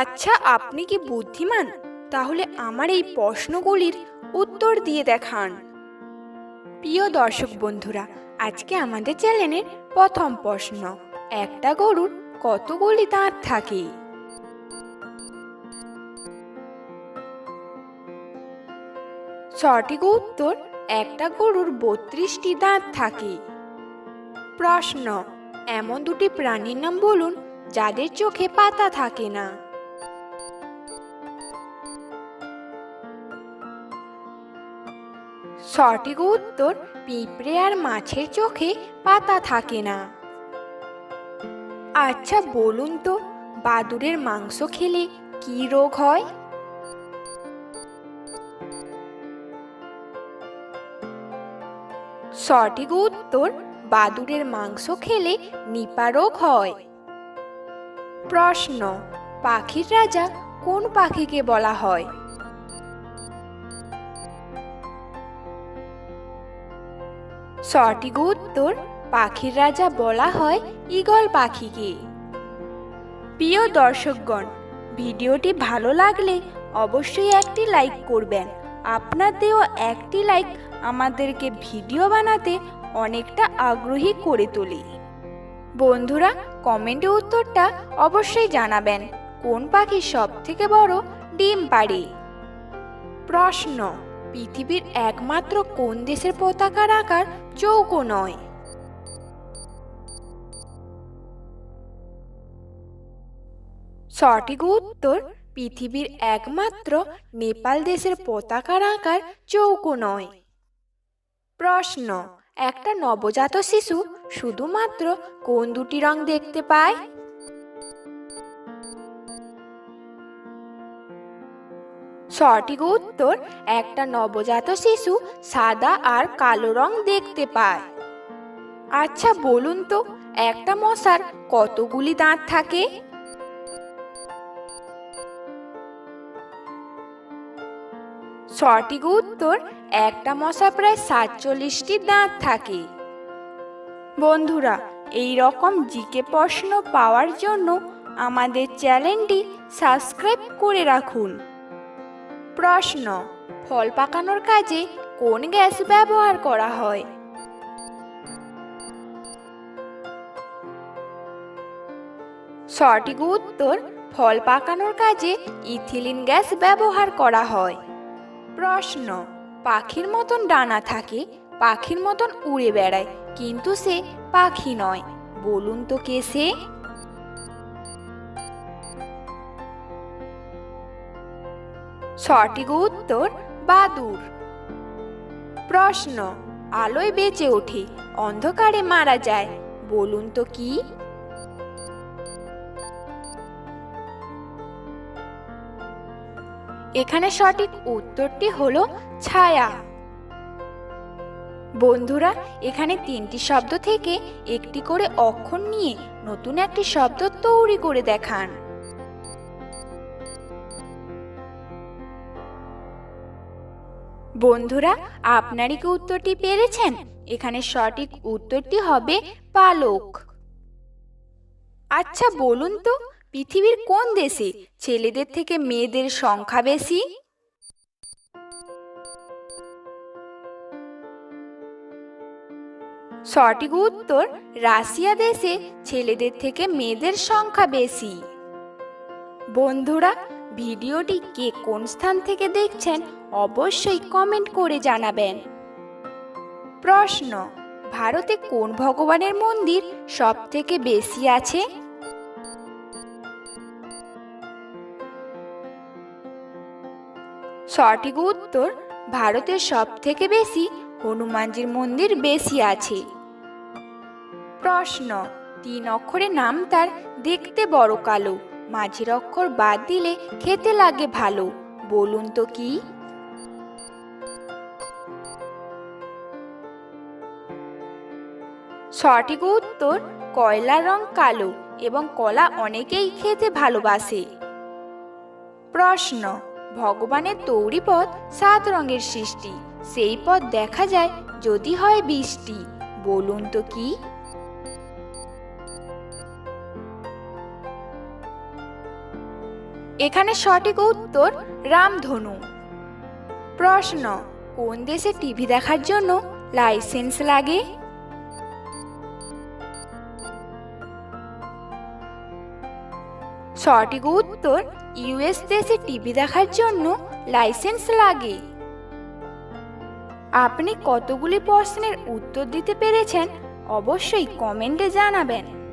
আচ্ছা আপনি কি বুদ্ধিমান? তাহলে আমার এই প্রশ্নগুলির উত্তর দিয়ে দেখান। প্রিয় দর্শক বন্ধুরা, আজকে আমাদের চ্যানেলের প্রথম প্রশ্ন, একটা গরুর কতগুলি দাঁত থাকে? সঠিক উত্তর, একটা গরুর বত্রিশটি দাঁত থাকে। প্রশ্ন, এমন দুটি প্রাণীর নাম বলুন যাদের চোখে পাতা থাকে না। সঠিক উত্তর পিঁপড়ে আর মাছের চোখে পাতা থাকে না। আচ্ছা বলুন তো, বাদুড়ের মাংস খেলে কি রোগ হয়? সঠিক উত্তর, বাদুড়ের মাংস খেলে নিপা রোগ হয়। প্রশ্ন, পাখির রাজা কোন পাখিকে বলা হয়? সঠিক উত্তর পাখির রাজা বলা হয় ঈগল পাখিকে। প্রিয় দর্শকগণ, ভিডিওটি ভালো লাগলে অবশ্যই একটি লাইক করবেন। আপনার দেওয়া একটি লাইক আমাদেরকে ভিডিও বানাতে অনেকটা আগ্রহী করে তোলে। বন্ধুরা, কমেন্টে উত্তরটা অবশ্যই জানাবেন। কোন পাখি সব থেকে বড় ডিম পাড়ে? প্রশ্ন পৃথিবীর একমাত্র কোন দেশের পতাকার আকার? চৌকো নয়। সঠিক উত্তর, পৃথিবীর একমাত্র নেপাল দেশের পতাকার আকার চৌকো নয়। প্রশ্ন, একটা নবজাত শিশু শুধুমাত্র কোন দুটি রং দেখতে পায়? সঠিক উত্তর, একটা নবজাত শিশু সাদা আর কালো রং দেখতে পায়। আচ্ছা বলুন তো, একটা মশার কতগুলি দাঁত থাকে? সঠিক উত্তর, একটা মশা প্রায় সাতচল্লিশটি দাঁত থাকে। বন্ধুরা, এই রকম জিকে প্রশ্ন পাওয়ার জন্য আমাদের চ্যানেলটি সাবস্ক্রাইব করে রাখুন। প্রশ্ন, ফল পাকানোর কাজে কোন গ্যাস ব্যবহার করা হয়? সঠিক উত্তর, ফল পাকানোর কাজে ইথিলিন গ্যাস ব্যবহার করা হয়। প্রশ্ন, পাখির মতন ডানা থাকে, পাখির মতন উড়ে বেড়ায়, কিন্তু সে পাখি নয়। বলুন তো কে সে? সঠিক উত্তর বাদুর। প্রশ্ন, আলোয় বেঁচে ওঠে অন্ধকারে মারা যায়, বলুন তো কি? এখানে সঠিক উত্তরটি হলো ছায়া। বন্ধুরা, এখানে তিনটি শব্দ থেকে একটি করে অক্ষর নিয়ে নতুন একটি শব্দ তৈরি করে দেখান। বন্ধুরা, আপনারই কি উত্তরটি পেরেছেন? এখানে সঠিক উত্তরটি হবে পালক। আচ্ছা বলুন তো, পৃথিবীর কোন দেশে ছেলেদের থেকে মেয়েদের সংখ্যা বেশি? সঠিক উত্তর, রাশিয়া দেশে ছেলেদের থেকে মেয়েদের সংখ্যা বেশি। বন্ধুরা ভিডিওটি কে কোন স্থান থেকে দেখছেন অবশ্যই কমেন্ট করে জানাবেন। প্রশ্ন, ভারতে কোন ভগবানের মন্দির সব থেকে বেশি আছে? সঠিক উত্তর, ভারতের সব থেকে বেশি হনুমানজির মন্দির বেশি আছে। প্রশ্ন, তিন অক্ষরের নাম তার দেখতে বড় কালো। মাঝের অক্ষর বাদ দিলে খেতে লাগে ভালো। বলুন তো কি? সঠিক উত্তর, কয়লার রং কালো এবং কলা অনেকেই খেতে ভালোবাসে। প্রশ্ন, ভগবানের তৈরি পথ সাত রঙের সৃষ্টি। সেই পথ দেখা যায় যদি হয় বৃষ্টি। বলুন তো কি? এখানে সঠিক উত্তর রামধনু। প্রশ্ন, কোন দেশে টিভি দেখার জন্য লাইসেন্স লাগে? সঠিক উত্তর, ইউএস দেশে টিভি দেখার জন্য লাইসেন্স লাগে। আপনি কতগুলি প্রশ্নের উত্তর দিতে পেরেছেন অবশ্যই কমেন্টে জানাবেন।